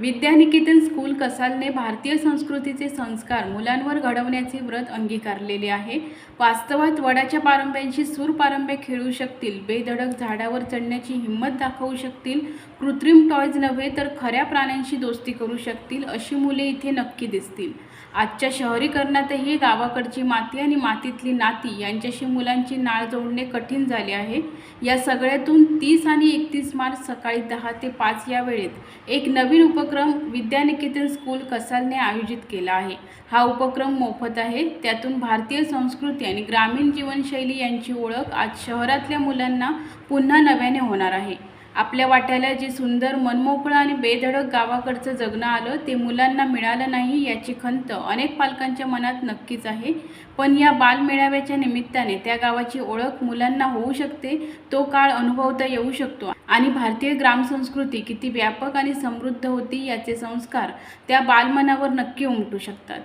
विद्यानिकेतन school कसालने भारतीय संस्कृतीचे संस्कार मुलांवर घडवण्याचे व्रत अंगीकारलेले आहे. वास्तवात वडाच्या पारंब्यांशी सूर पारंब्या खेळू शकतील बेधडक झाडावर चढण्याची हिंमत दाखवू शकतील कृत्रिम टॉयज नव्हे तर खऱ्या प्राण्यांशी दोस्ती करू शकतील अशी मुले इथे नक्की दिसतील. आजच्या शहरीकरणातही गावाकडची माती आणि मातीतली नाती यांच्याशी मुलांची नाळ जोडणे कठीण झाले आहे. या सगळ्यातून तीस आणि एकतीस मार्च सकाळी दहा ते पाच या वेळेत एक नवीन उपक्रम विद्यानिकेतन स्कूल कसालने आयोजित केला आहे. हा उपक्रम मोफत आहे. त्यातून भारतीय संस्कृती आणि ग्रामीण जीवनशैली यांची ओळख आज शहरातल्या मुलांना पुन्हा नव्याने होणार आहे. आपल्या वाट्याला जे सुंदर मनमोकळं आणि बेधडक गावाकडचं जगणं आलं ते मुलांना मिळालं नाही याची खंत अनेक पालकांच्या मनात नक्कीच आहे. पण या बालमेळाव्याच्या निमित्ताने त्या गावाची ओळख मुलांना होऊ शकते तो काळ अनुभवता येऊ शकतो. आणि भारतीय ग्रामसंस्कृती किती व्यापक आणि समृद्ध होती याचे संस्कार त्या बालमनावर नक्की उमटू शकतात.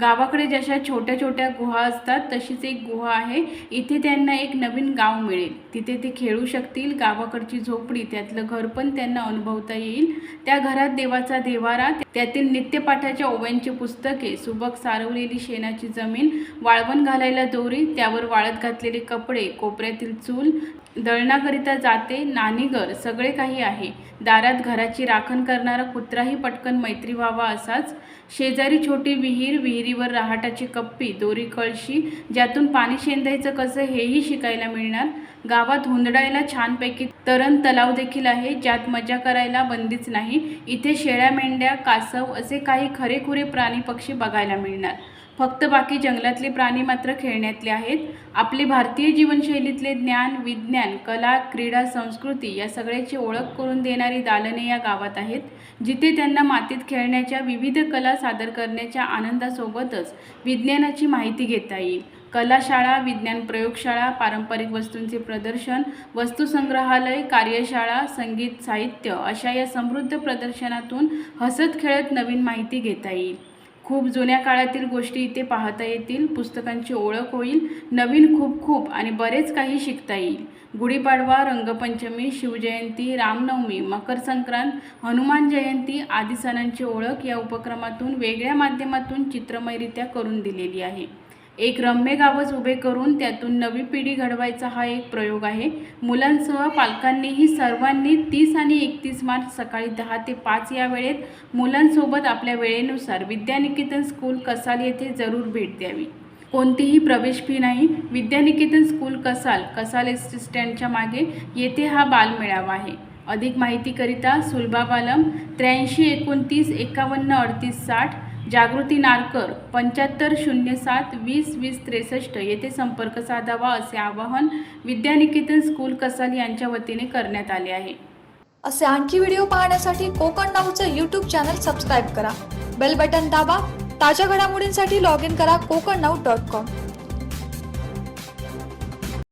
गावाकडे जशा छोट्या छोट्या गुहा असतात तशीच एक गुहा आहे. इथे त्यांना एक नवीन गाव मिळेल. तिथे ते खेळू शकतील गावाकडची झोपडी त्यातलं घर पण त्यांना अनुभवता येईल. त्या घरात देवाचा देवारा त्यातील नित्यपाठाच्या ओव्यांची पुस्तके सुबक सारवलेली शेणाची जमीन वाळवण घालायला दोरी त्यावर वाळत घातलेले कपडे कोपऱ्यातील चूल दळणाकरिता जाते नानीघर सगळे काही आहे. दारात घराची राखण करणारा कुत्राही पटकन मैत्री व्हावा असाच. शेजारी छोटी विहीर विहिरीवर रहाटाची कप्पी दोरी कळशी ज्यातून पाणी शेंदायचं कसं हेही शिकायला मिळणार. गावात हुंदडायला छानपैकी तरण तलाव देखील आहे ज्यात मजा करायला बंदीच नाही. इथे शेळ्या मेंढ्या कासव असे काही खरेखुरे प्राणी पक्षी बघायला मिळणार. फक्त बाकी जंगलातले प्राणी मात्र खेळण्यातले आहेत. आपले भारतीय जीवनशैलीतले ज्ञान विज्ञान कला क्रीडा संस्कृती या सगळ्याची ओळख करून देणारी दालने या गावात आहेत. जिथे त्यांना मातीत खेळण्याच्या विविध कला सादर करण्याच्या आनंदासोबतच विज्ञानाची माहिती घेता येईल. कलाशाळा विज्ञान प्रयोगशाळा पारंपरिक वस्तूंचे प्रदर्शन वस्तुसंग्रहालय कार्यशाळा संगीत साहित्य अशा या समृद्ध प्रदर्शनातून हसत खेळत नवीन माहिती घेता येईल. खूप जुन्या काळातील गोष्टी इथे पाहता येतील पुस्तकांची ओळख होईल नवीन खूप खूप आणि बरेच काही शिकता येईल. गुढीपाडवा रंगपंचमी शिवजयंती रामनवमी मकर संक्रांत हनुमान जयंती आदी सणांची ओळख या उपक्रमातून वेगळ्या माध्यमातून चित्रमयरित्या करून दिलेली आहे. एक रम्य गावच उभे करून त्यातून नवी पिढी घडवायचा हा एक प्रयोग आहे. मुलांसह पालकांनीही सर्वांनी तीस आणि एकतीस मार्च सकाळी दहा ते पाच या वेळेत मुलांसोबत आपल्या वेळेनुसार विद्यानिकेतन स्कूल कसाल येथे जरूर भेट द्यावी. कोणतीही प्रवेश फी नाही. Vidyaniketan school Kasal Kasal S T स्टँडच्या मागे येथे हा बालमेळावा आहे. अधिक माहितीकरिता सुलभा बालम त्र्याऐंशी एकोणतीस एकावन्न अडतीस साठ जागृती नारकर पंच्याहत्तर शून्य सात वीस वीस त्रेसष्ट येथे संपर्क साधावा असे आवाहन विद्यानिकेतन स्कूल कसाल यांच्या वतीने करण्यात आले आहे. असे आणखी व्हिडिओ पाहण्यासाठी कोकण नाऊचं यूट्यूब चॅनल सबस्क्राईब करा. बेल बटन दाबा. ताज्या घडामोडींसाठी लॉग इन करा कोकण नाऊ डॉट कॉम